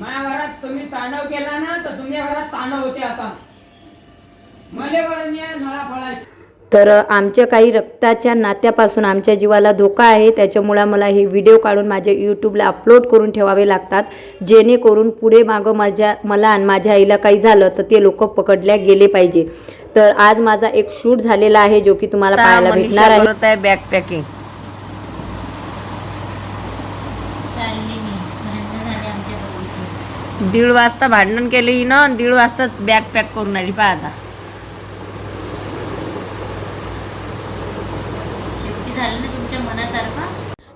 माझ्या घरात तुम्ही तांडव केला ना तर तुमच्या घरात तांडव होते आता. मले नळा तर आमच्या काही रक्ताच्या नात्यापासून आमच्या जीवाला धोका आहे त्याच्यामुळं मला हे व्हिडिओ काढून माझ्या यूट्यूबला अपलोड करून ठेवावे लागतात. जेणेकरून पुढे मागं माझ्या मला आणि माझ्या आईला काही झालं तर ते लोक पकडल्या गेले पाहिजे. तर आज माझा एक शूट झालेला आहे जो की तुम्हाला पाहायला भेटणार आहे. करत आहे बॅग पॅकिंग चालली मी भांडणं झाले आमच्या दोघीची दीड वाजता भांडण केलं हिनं आणि दीड वाजताच बॅग पॅक करून आली पहा आता. शेवटी झालं ना तुमच्या मनासारखं?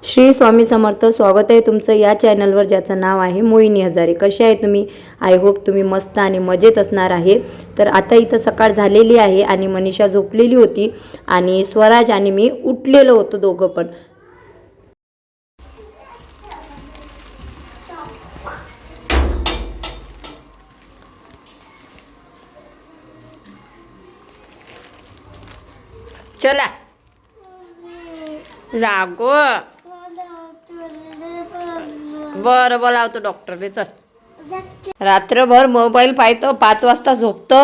श्री स्वामी समर्थ स्वागत आहे तुमचं या चॅनलवर ज्याचं नाव आहे मोहिनी हजारे. कसे आहे तुम्ही? आय होप तुम्ही मस्त आणि मजेत असणार आहे. तर आता इथं सकाळ झालेली आहे आणि मनीषा झोपलेली होती आणि स्वराज आणि मी उठलेलो होतो दोघं पण. चला. रागो. बरं बोलावतो डॉक्टरने चल. रात्रभर मोबाईल पाहतो पाच वाजता झोपतो.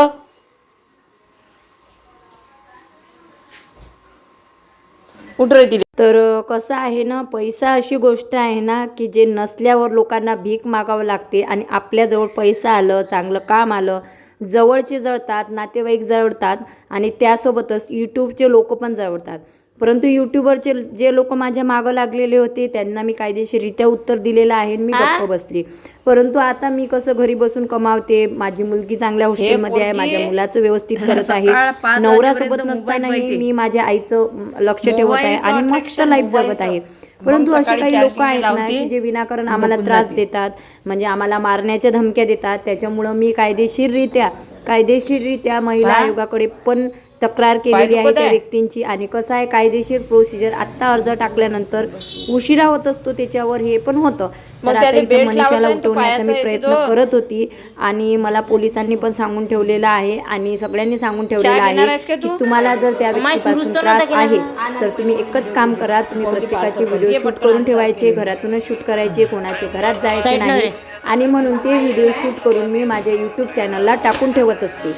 कुठं तर कसं आहे ना पैसा अशी गोष्ट आहे ना की जे नसल्यावर लोकांना भीक मागावं लागते आणि आपल्याजवळ पैसा आलं चांगलं काम आलं जवळचे जळतात नातेवाईक जळतात आणि त्यासोबतच यूट्यूबचे लोक पण जळतात. परंतु यूट्यूबरचे जे लोक माझ्या मागं लागलेले होते त्यांना मी कायदेशीररित्या उत्तर दिलेलं आहे मी गप्प बसली परंतु आता मी कसं घरी बसून कमावते माझी मुलगी चांगल्या हॉस्टेलमध्ये आहे माझ्या मुलाचं व्यवस्थित करत आहे नवऱ्यासोबत नसतानाही मी माझ्या आईचं लक्ष ठेवत आहे आणि मस्त लाईफ जगत. आहे परंतु असे काही लोक आहेत ना की जे विनाकारण आम्हाला त्रास. देतात म्हणजे आम्हाला मारण्याच्या धमक्या देतात त्याच्यामुळं मी कायदेशीररित्या कायदेशीररित्या महिला? आयोगाकडे पण तक्रार केलेली आहे त्या? व्यक्तींची आणि कसं आहे कायदेशीर प्रोसिजर आत्ता अर्ज टाकल्यानंतर उशिरा होत असतो त्याच्यावर हे पण होतं तर आता इथं मनीषाला उठवण्याचा मी प्रयत्न येतो. करत होती आणि मला पोलिसांनी पण सांगून ठेवलेलं आहे आणि सगळ्यांनी सांगून ठेवलेलं आहे का? तुम्हाला जर त्या व्यक्तीपासून त्रास आहे. तर तुम्ही एकच काम करा तुम्ही प्रत्येकाचे व्हिडिओ शूट करून ठेवायचे घरातूनच शूट करायचे कोणाचे घरात जायचे नाही. आणि म्हणून ते व्हिडिओ शूट करून मी माझ्या यूट्यूब चॅनलला टाकून ठेवत असते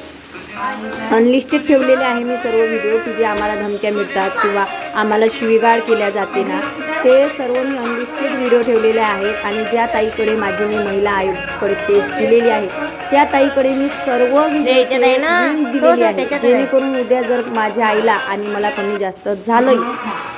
अनलिस्टेड ठेवलेले आहे मी सर्व व्हिडिओ की जे आम्हाला धमक्या मिळतात किंवा आम्हाला शिवीगाळ केल्या जाते ना. ते सर्व मी अनलिस्टेड व्हिडिओ ठेवलेले आहेत आणि ज्या ताईकडे माझी मी महिला आयोगकडे केस दिलेली आहे त्या ताईकडे मी सर्व हो, दिलेली हो, आहे. जेणेकरून उद्या जर माझ्या आईला आणि मला कमी जास्त झालंही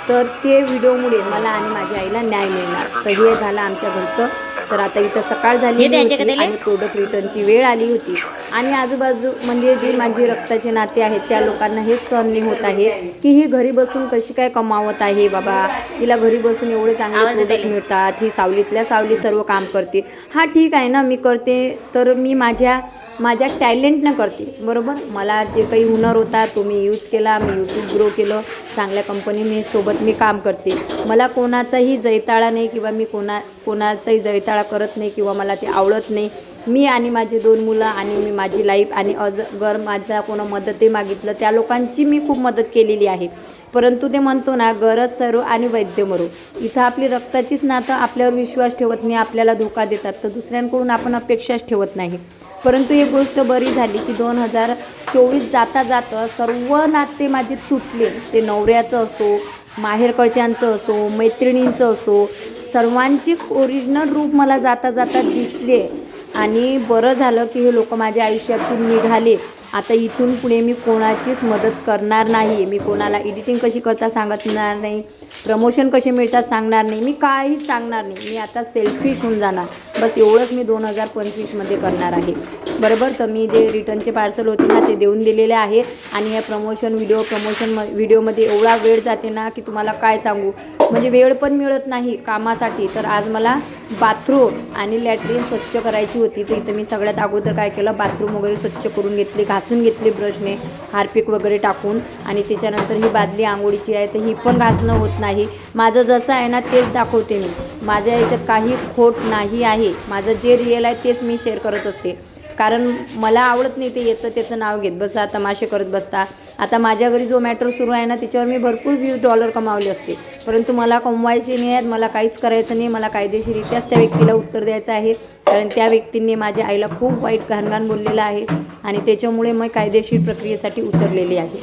तर ते व्हिडिओमुळे मला आणि माझ्या आईला न्याय मिळणार. तर हे झालं आमच्या घरचं तर आता इथं सकाळ झाली? आणि प्रोडक्ट रिटर्नची वेळ आली होती. आणि आजूबाजू म्हणजे जे माझे रक्ताचे नाते आहेत त्या लोकांना हेच सहन होत आहे की ही घरी बसून कशी काय कमावत आहे बाबा? हिला घरी बसून एवढे चांगले प्रोडक्ट. मिळतात ही सावलीतल्या सावली सर्व काम करते. हा ठीक आहे ना मी करते तर मी माझ्या माझ्या टॅलेंटनं करते बरोबर? मला जे काही हुनर होता तो मी यूज केला मी यूट्यूब ग्रो केलं. चांगल्या कंपनीने सोबत मी काम करते. मला कोणाचाही जैताळा नाही किंवा मी कोणा कोणाचाही जैताळा करत नाही किंवा मला ते आवडत नाही. मी आणि माझे दोन मुलं आणि मी माझी लाईफ आणि अज गर माझा कोणा मदतही मागितलं त्या लोकांची मी खूप मदत केलेली आहे. परंतु ते म्हणतो ना गरज सरो आणि वैद्य मरो. इथं आपली रक्ताचीच नातं आपल्यावर विश्वास ठेवत नाही आपल्याला धोका देतात. तर दुसऱ्यांकडून आपण अपेक्षाच ठेवत नाही. परंतु एक गोष्ट बरी झाली की दोन हजार चोवीस जाता जाता सर्व नाते माझे तुटले. ते नवऱ्याचं असो माहेरकडच्यांचं असो मैत्रिणींचं असो सर्वांची ओरिजिनल रूप मला जाता जाता दिसले. आणि बरं झालं की हे लोक माझ्या आयुष्यातून निघाले. आता इथून पुढे मी कोणाचीच मदत करणार नाही. मी कोणाला एडिटिंग कशी करता सांगणार नाही प्रमोशन कसे मिळतात सांगणार नाही मी काहीच सांगणार नाही. मी आता सेल्फिश होऊन जाणार. बस एवढंच मी दोन हजार पंचवीसमध्ये करणार आहे. बरोबर? तर मी जे रिटर्नचे पार्सल होते ना ते देऊन दिलेले आहे. आणि या प्रमोशन व्हिडिओ प्रमोशन म व्हिडिओमध्ये एवढा वेळ जाते ना की तुम्हाला काय सांगू? म्हणजे वेळ पण मिळत नाही कामासाठी. तर आज मला बाथरूम आणि लॅट्रिन स्वच्छ करायची होती. तर इथं मी सगळ्यात अगोदर काय केलं? बाथरूम वगैरे स्वच्छ करून घेतली घासून घेतली ब्रशने हार्पिक वगैरे टाकून. आणि त्याच्यानंतर ही बादली आंघोळीची आहे तर ही पण घासणं होत नाही. माझं जसं आहे ना तेच दाखवते मी. माझ्या याच्यात काही खोट नाही आहे. माझं जे रिअल आहे तेच मी शेअर करत असते. कारण मला आवडत नाही ते येतं त्याचं नाव घेत बसा तमाशे करत बसता. आता माझ्या घरी जो मॅटर सुरू आहे ना त्याच्यावर मी भरपूर व्यू डॉलर कमावले असते. परंतु मला कमवायचे नाही आहेत मला काहीच करायचं नाही. मला कायदेशीररित्याच त्या व्यक्तीला उत्तर द्यायचं आहे. कारण त्या व्यक्तींनी माझ्या आईला खूप वाईट घाणघाण बोललेलं आहे आणि त्याच्यामुळे मी कायदेशीर प्रक्रियेसाठी उतरलेली आहे.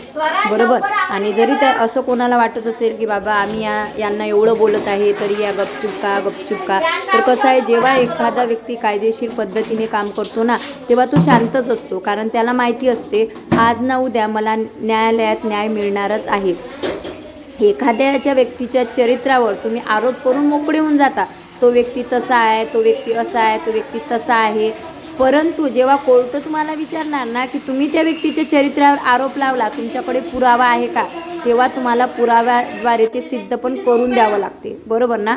बरोबर? आणि जरी त्या असं कोणाला वाटत असेल की बाबा आम्ही या यांना एवढं बोलत आहे तरी या गपचूप का गपचूप का तर कसं आहे जेव्हा एखादा व्यक्ती कायदेशीर पद्धतीने काम करतो ना तेव्हा तो शांतच असतो. कारण त्याला माहिती असते आज ना उद्या मला न्यायालयात न्याय मिळणारच आहे. एखाद्याच्या व्यक्तीच्या चरित्रावर तुम्ही आरोप करून मोकळे होऊन जाता. तो व्यक्ती तसा आहे तो व्यक्ती असा आहे तो व्यक्ती तसा आहे. परंतु जेव्हा कोर्ट तुम्हाला विचारणार ना की तुम्ही त्या व्यक्तीच्या चरित्रावर आरोप लावला तुमच्याकडे पुरावा आहे का? तेव्हा तुम्हाला पुराव्याद्वारे ते सिद्ध पण करून द्यावं लागते. बरोबर ना?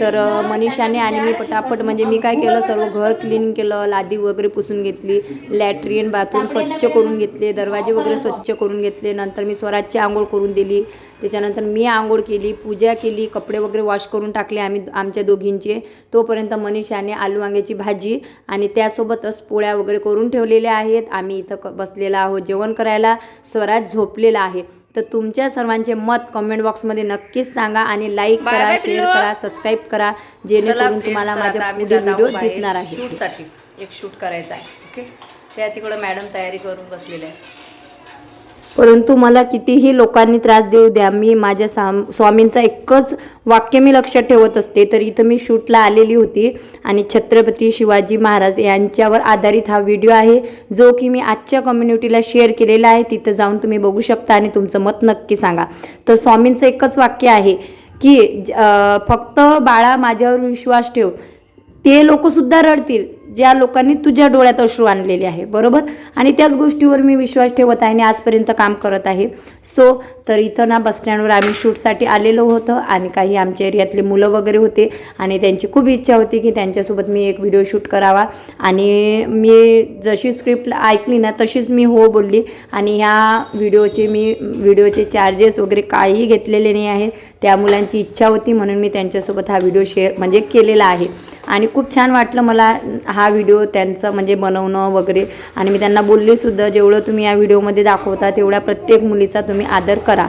तर मनीषाने आणि मी पटापट म्हणजे मी काय केलं? सर्व घर क्लीन केलं लादी वगैरे पुसून घेतली लॅट्रिन बाथरूम स्वच्छ करून घेतले दरवाजे वगैरे स्वच्छ करून घेतले नंतर मी स्वराजची आंघोळ करून दिली. त्याच्यानंतर मी आंघोळ केली पूजा केली कपडे वगैरे वॉश करून टाकले आम्ही आमच्या दोघींचे. तोपर्यंत मनीषाने आलू वांग्याची भाजी आणि त्यासोबतच पोळ्या वगैरे करून ठेवलेल्या आहेत. आम्ही इथं क बसलेला आहोत जेवण करायला. स्वराज झोपलेला आहे. तर तुमच्या सर्वांचे मत कमेंट बॉक्समध्ये नक्कीच सांगा आणि लाईक करा शेअर. करा सबस्क्राईब करा जेणेकरून तुम्हाला माझ्या पुढील व्हिडिओ दिसणार आहे शूटसाठी एक शूट करायचा आहे. ओके त्या तिकडं मॅडम तयारी करून बसलेल्या आहे परंतु मला कितीही लोकांनी त्रास देऊ द्या मी माझ्या साम स्वामींचा एकच वाक्य मी लक्षात ठेवत असते तर इथं मी शूटला आलेली होती आणि छत्रपती शिवाजी महाराज यांच्यावर आधारित हा व्हिडिओ आहे जो की मी आजच्या कम्युनिटीला शेअर केलेला आहे तिथं जाऊन तुम्ही बघू शकता आणि तुमचं मत नक्की सांगा. तर स्वामींचं एकच वाक्य आहे की ज- फक्त बाळा माझ्यावर विश्वास ठेव ते लोकसुद्धा रडतील ज्या लोकांनी तुझ्या डोळ्यात अश्रू आणलेले आहे बरोबर? आणि त्याच गोष्टीवर मी विश्वास ठेवत आहे आणि आजपर्यंत काम करत आहे. सो तर इथं ना बसस्टँडवर आम्ही शूटसाठी आलेलो होतं आणि काही आमच्या एरियातले मुलं वगैरे होते आणि त्यांची खूप इच्छा होती की त्यांच्यासोबत मी एक व्हिडिओ शूट करावा. आणि मी जशी स्क्रिप्ट ऐकली ना तशीच मी हो बोलली. आणि ह्या व्हिडिओचे मी व्हिडिओचे चार्जेस वगैरे काहीही घेतलेले नाही आहे त्या मुलांची इच्छा होती म्हणून मी त्यांच्यासोबत हा व्हिडिओ शेअर म्हणजे केलेला आहे. आणि खूप छान वाटलं मला हा व्हिडिओ त्यांचं म्हणजे बनवणं वगैरे. आणि मी त्यांना बोललीसुद्धा जेवढं तुम्ही या व्हिडिओमध्ये दाखवता तेवढ्या प्रत्येक मुलीचा तुम्ही आदर करा.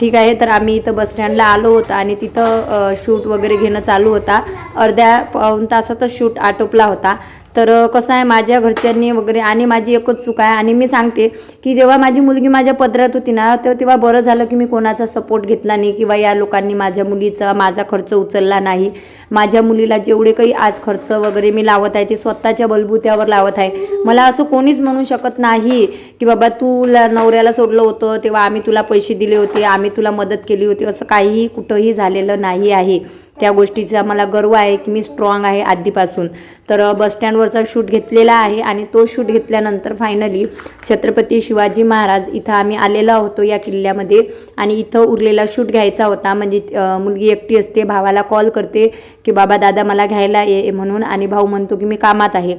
ठीक आहे? तर आम्ही इथं बसस्टँडला आलो होतो आणि तिथं शूट वगैरे घेणं चालू होता. अर्ध्या पाऊन तासातच शूट आटोपला होता. तर कसं आहे माझ्या घरच्यांनी वगैरे आणि माझी एकच चूक आहे आणि मी सांगते की जेव्हा माझी मुलगी माझ्या पदरात होती ना तर तेव्हा बरं झालं की मी कोणाचा सपोर्ट घेतला नाही किंवा या लोकांनी माझ्या मुलीचा माझा खर्च उचलला नाही. माझ्या मुलीला जेवढे काही आज खर्च वगैरे मी लावत आहे ते स्वतःच्या बलबुत्यावर लावत आहे. मला असं कोणीच म्हणू शकत नाही की बाबा तुला नवऱ्याला सोडलं होतं तेव्हा आम्ही तुला पैसे दिले होते आम्ही तुला मदत केली होती असं काहीही कुठंही झालेलं नाही आहे. त्या गोष्टीचा मला गर्व आहे की मी स्ट्रॉंग आहे आधीपासून. तर बसस्टँडवरचा शूट घेतलेला आहे आणि तो शूट घेतल्यानंतर फायनली छत्रपती शिवाजी महाराज इथं आम्ही आलेलो होतो या किल्ल्यामध्ये आणि इथं उरलेला शूट घ्यायचा होता. म्हणजे मुलगी एकटी असते भावाला कॉल करते की बाबा दादा मला घ्यायला ये म्हणून. आणि भाऊ म्हणतो की मी कामात आहे.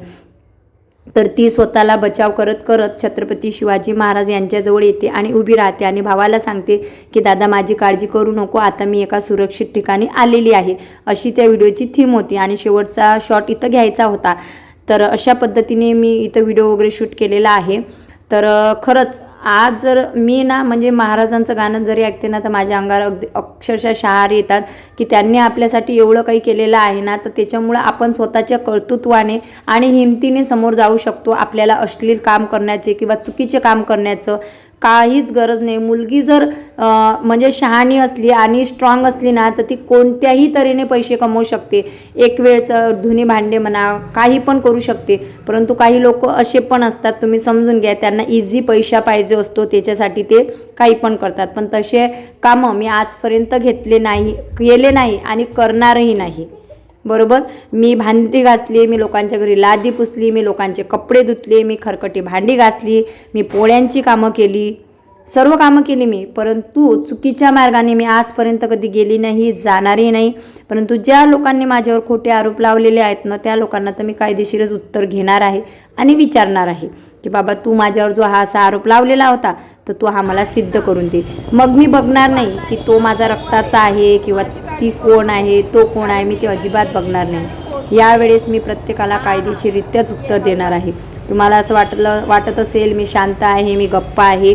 तर ती स्वतःला बचाव करत करत छत्रपती शिवाजी महाराज यांच्याजवळ येते आणि उभी राहते आणि भावाला सांगते की दादा माझी काळजी करू नको. आता मी एका सुरक्षित ठिकाणी आलेली आहे. अशी त्या व्हिडिओची थीम होती आणि शेवटचा शॉट इथं घ्यायचा होता. तर अशा पद्धतीने मी इथं व्हिडिओ वगैरे शूट केलेला आहे. तर खरंच आज जर मी ना म्हणजे महाराजांचं गाणं जरी ऐकते ना तर माझ्या अंगावर अगदी अक्षरशः शहार येतात की त्यांनी आपल्यासाठी एवढं काही केलेलं आहे ना तर त्याच्यामुळं आपण स्वतःच्या कर्तृत्वाने आणि हिमतीने समोर जाऊ शकतो आपल्याला अश्लील काम करण्याचे किंवा चुकीचे काम करण्याचं. काहीच गरज नाही. मुलगी जर म्हणजे शहाणी असली आणि स्ट्रॉंग असली ना तर ती कोणत्याही तऱ्हेने पैसे कमवू शकते. एक वेळचं धुनी भांडे म्हणा काही पण करू शकते. परंतु काही लोक असे पण असतात तुम्ही समजून घ्या त्यांना इझी पैसा पाहिजे असतो त्याच्यासाठी ते काही पण करतात. पण तसे कामं मी आजपर्यंत घेतले नाही केले नाही आणि करणारही नाही. बरोबर? मी भांडी घासली मी लोकांच्या घरी लादी पुसली मी लोकांचे कपडे धुतले मी खरकटी भांडी घासली मी पोळ्यांची कामं केली. सर्व कामं केली मी परंतु चुकीच्या मार्गाने मी आजपर्यंत कधी गेली नाही जाणारही नाही. परंतु ज्या लोकांनी माझ्यावर खोटे आरोप लावलेले आहेत ना त्या लोकांना तर मी कायदेशीरच उत्तर घेणार आहे आणि विचारणार आहे की बाबा तू माझ्यावर जो हा असा आरोप लावलेला होता तर तू हा मला सिद्ध करून दे. मग मी बघणार नाही की तो माझा रक्ताचा आहे किंवा ती कोण आहे तो कोण आहे मी ते अजिबात बघणार नाही. यावेळेस मी प्रत्येकाला कायदेशीररित्याच उत्तर देणार आहे. तुम्हाला असं वाटलं वाटत असेल मी शांत आहे मी गप्प आहे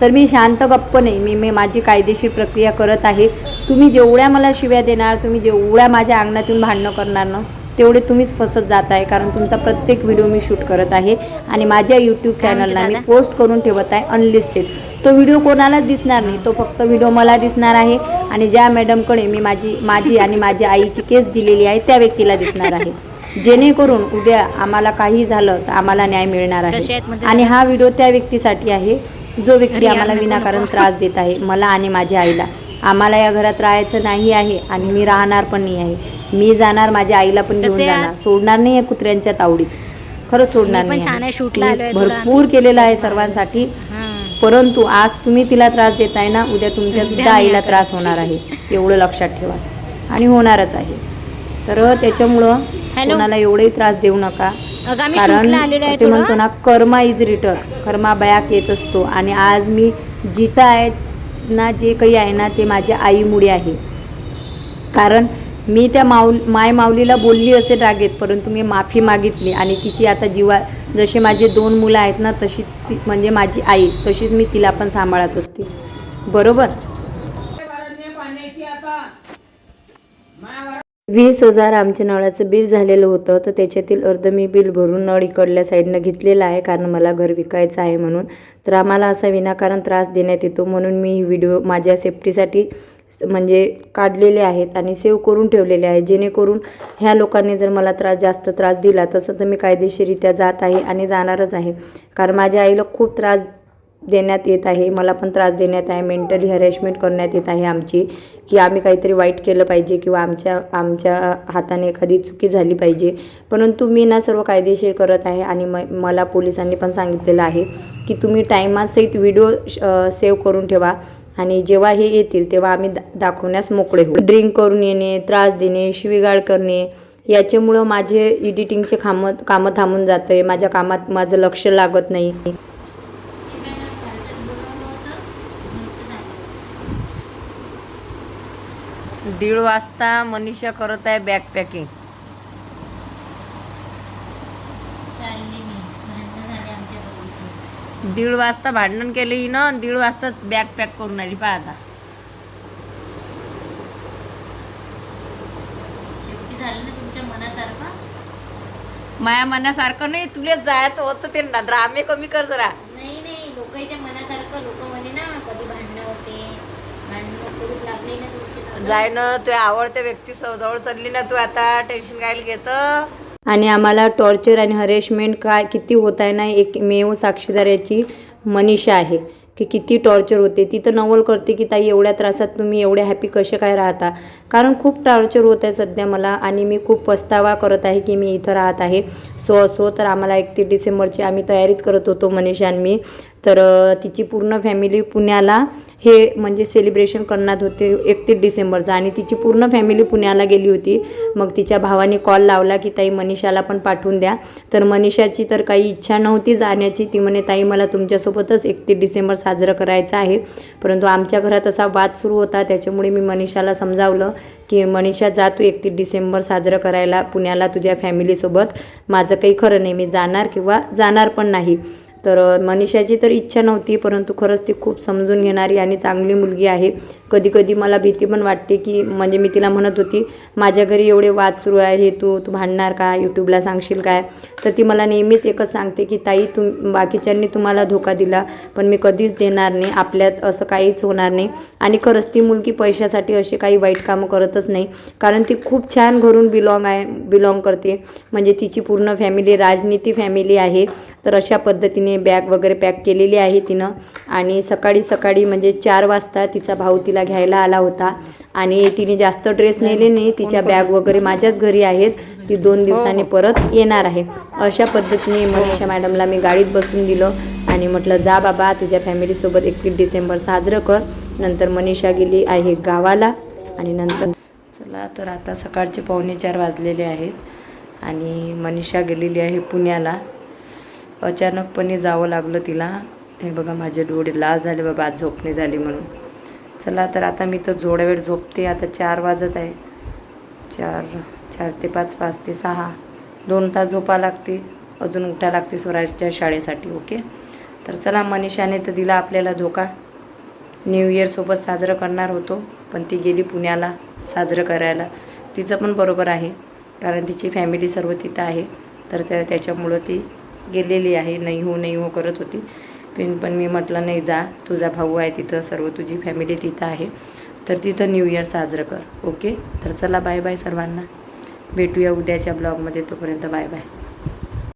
तर मी शांत गप्प नाही. मी मी माझी कायदेशीर प्रक्रिया करत आहे. तुम्ही जेवढ्या मला शिव्या देणार तुम्ही जेवढ्या माझ्या अंगणातून भांडणं करणार ना तेवढे तुम्हीच फसत जात आहे कारण तुमचा प्रत्येक व्हिडिओ मी शूट करत आहे आणि माझ्या यूट्यूब चॅनलला मी पोस्ट करून ठेवत आहे अनलिस्टेड तो व्हिडिओ कोणालाच दिसणार नाही तो फक्त व्हिडिओ मला दिसणार आहे. आणि ज्या मॅडमकडे मी माझी माझी आणि माझ्या आईची केस दिलेली आहे त्या व्यक्तीला दिसणार आहे. जेणेकरून उद्या आम्हाला काही झालं तर आम्हाला न्याय मिळणार आहे. मध्ये आणि हा व्हिडिओ त्या व्यक्तीसाठी आहे जो व्यक्ती आम्हाला विनाकारण त्रास देत आहे मला आणि माझ्या आईला. आम्हाला या घरात राहायचं नाही आहे आणि मी राहणार पण नाही आहे. मी जाणार माझ्या आईला पण घेऊन? जाणार. सोडणार नाही आहे कुत्र्यांच्या तावडीत. खरंच सोडणार नाही. भरपूर केलेलं आहे सर्वांसाठी. परंतु आज तुम्ही तिला त्रास देताय ना उद्या तुमच्या सुद्धा आईला त्रास होणार आहे. एवढं लक्षात ठेवा. आणि होणारच आहे. तर त्याच्यामुळं. कोणाला एवढेही त्रास देऊ नका. कारण ते म्हणतो ना karma is return karma back येत असतो. आणि आज मी जिथं आहे ना जे काही आहे ना ते माझ्या आईमुळे आहे. कारण मी त्या माऊल माय माऊलीला बोलली असेल रागेत परंतु मी माफी मागितली. आणि तिची आता जीवा जसे माझे दोन मुलं आहेत ना तशी ती म्हणजे माझी आई तशीच मी तिला पण सांभाळत असते. बरोबर? वीस हजार आमच्या नळाचं बिल झालेलं होतं तर त्याच्यातील अर्ध मी बिल भरून नळ इकडल्या साईडनं घेतलेलं आहे कारण मला घर विकायचं आहे म्हणून. तर आम्हाला असा विनाकारण त्रास देण्यात येतो म्हणून मी ही व्हिडिओ माझ्या सेफ्टीसाठी म्हणजे काढलेले आहेत आणि सेव्ह करून ठेवलेले आहेत. जेणेकरून ह्या लोकांनी जर मला त्रास जास्त त्रास दिला तसं तर मी कायदेशीरित्या जात आहे आणि जाणारच आहे. कारण माझ्या आईला खूप त्रास देण्यात येत आहे. मला पण त्रास देण्यात आहे. मेंटली हॅरेसमेंट करण्यात येत आहे आमची. की आम्ही काहीतरी वाईट केलं पाहिजे किंवा आमच्या आमच्या हाताने एखादी चुकी झाली पाहिजे. परंतु मी ना सर्व कायदेशीर करत आहे आणि म मला पोलिसांनी पण सांगितलेलं आहे की तुम्ही टायमासहित व्हिडिओ सेव्ह करून ठेवा. आणि जेव्हा हे येतील तेव्हा आम्ही दा दाखवण्यास मोकळे होऊ. ड्रिंक करून येणे त्रास देणे शिवीगाळ करणे याच्यामुळं माझे एडिटिंगचे कामं कामं थांबून जाते. माझ्या कामात माझं लक्ष लागत नाही. दीड वाजता मनीषा करत आहे बॅग पॅकिंग चालली मी भांडणं झाले आमच्या दोघीचे दीड वाजता भांडण केलं हिनं दीड वाजताच बॅग पॅक करून आली. पहा आता. माया मनासारखं नाही तुला जायचं होतं ते ना ड्रामे कमी कर जरा. नाही नाही लोकांच्या मनासारखं लोक म्हणे ना कधी भांडणं होते भांडणं करून लागली ना तुमची. तर. जाय ना तुझ्या आवडत्या व्यक्ती जवळ चालली ना तू आता टेन्शन काय घेतं. आणि आम्हाला टॉर्चर आणि हरेशमेंट काय किती होत आहे ना एकमेव साक्षीदार याची मनीषा आहे. की किती टॉर्चर होते. ती तर नवल करते की ताई एवढ्या त्रासात तुम्ही एवढे हॅपी कसे काय राहता? कारण खूप टॉर्चर होत आहे सध्या मला आणि मी खूप पस्तावा करत आहे की मी इथं राहत आहे. सो असो तर आम्हाला एकतीस डिसेंबरची आम्ही तयारीच करत होतो मनीषा आणि मी तर तिची पूर्ण फॅमिली पुण्याला हे म्हणजे सेलिब्रेशन करण्यात होते एकतीस डिसेंबरचं आणि तिची पूर्ण फॅमिली पुण्याला गेली होती. मग तिच्या भावाने कॉल लावला की ताई मनीषाला पण पाठवून द्या. तर मनीषाची तर काही इच्छा नव्हती जाण्याची. ती म्हणे ताई मला तुमच्यासोबतच एकतीस डिसेंबर साजरं करायचं आहे. परंतु आमच्या घरात असा वाद सुरू होता. त्याच्यामुळे मी मनीषाला समजावलं की मनीषा जा तू एकतीस डिसेंबर साजरं करायला पुण्याला तुझ्या फॅमिलीसोबत माझं काही खरं नाही. मी जाणार किंवा जाणार पण नाही. तर मनीषाची तर इच्छा नव्हती परंतु खरंच ती खूप समजून घेणारी आणि चांगली मुलगी आहे. कधी कधी मला भीती पण वाटते की म्हणजे मी तिला म्हणत होती माझ्या घरी एवढे वाद सुरू आहे तू तू भांडणार का? यूट्यूबला सांगशील काय? तर ती मला नेहमीच एकच सांगते की ताई तुम बाकीच्यांनी तुम्हाला धोका दिला पण मी कधीच देणार नाही आपल्यात असं काहीच होणार नाही. आणि खरंच ती मुलगी पैशासाठी असे काही वाईट कामं करतच नाही कारण ती खूप छान घरून बिलॉंग आहे बिलॉंग करते. म्हणजे तिची पूर्ण फॅमिली राजनीती फॅमिली आहे. तर अशा पद्धतीने बॅग वगैरे पॅक केलेली आहे तिनं. आणि सकाळी सकाळी म्हणजे चार वाजता तिचा भाऊ तिला घ्यायला आला होता. आणि तिने जास्त ड्रेस नेले नाही. तिच्या बॅग वगैरे माझ्याच घरी आहेत. ती दोन दिवसांनी परत येणार आहे. अशा पद्धतीने मनीषा मॅडमला मी गाडीत बसून दिलं. आणि म्हटलं जा बाबा तुझ्या फॅमिलीसोबत एकतीस डिसेंबर साजरं कर. नंतर मनीषा गेली आहे गावाला. आणि नंतर चला तर आता सकाळचे पावणे चार वाजलेले आहेत. आणि मनीषा गेलेली आहे पुण्याला. अचानकपणे जावं लागलं तिला. हे बघा माझे डोळे लाल झाले बाबा आज झोपणे झाली म्हणून. चला तर आता मी तर जोड्या वेळ झोपते. आता चार वाजत आहे. चार चार ते पाच पाच ते सहा. दोन तास झोपा लागते. अजून उठा लागते स्वराजच्या शाळेसाठी ओके? तर चला मनीषाने तर दिला आपल्याला धोका. न्यू इयरसोबत साजरं करणार होतो पण ती गेली पुण्याला साजरं करायला. तिचं पण बरोबर आहे कारण तिची फॅमिली सर्व तिथं आहे. तर त्या त्याच्यामुळं ती गेलेली आहे नाही हो नाही हो करत होती. पण पण मी म्हटलं नाही जा. तुझा भाऊ आहे तिथं सर्व तुझी फॅमिली तिथं आहे. तर तिथं न्यू इयर साजरं कर. ओके तर चला बाय बाय सर्वांना. भेटूया उद्याच्या ब्लॉगमध्ये तोपर्यंत बाय बाय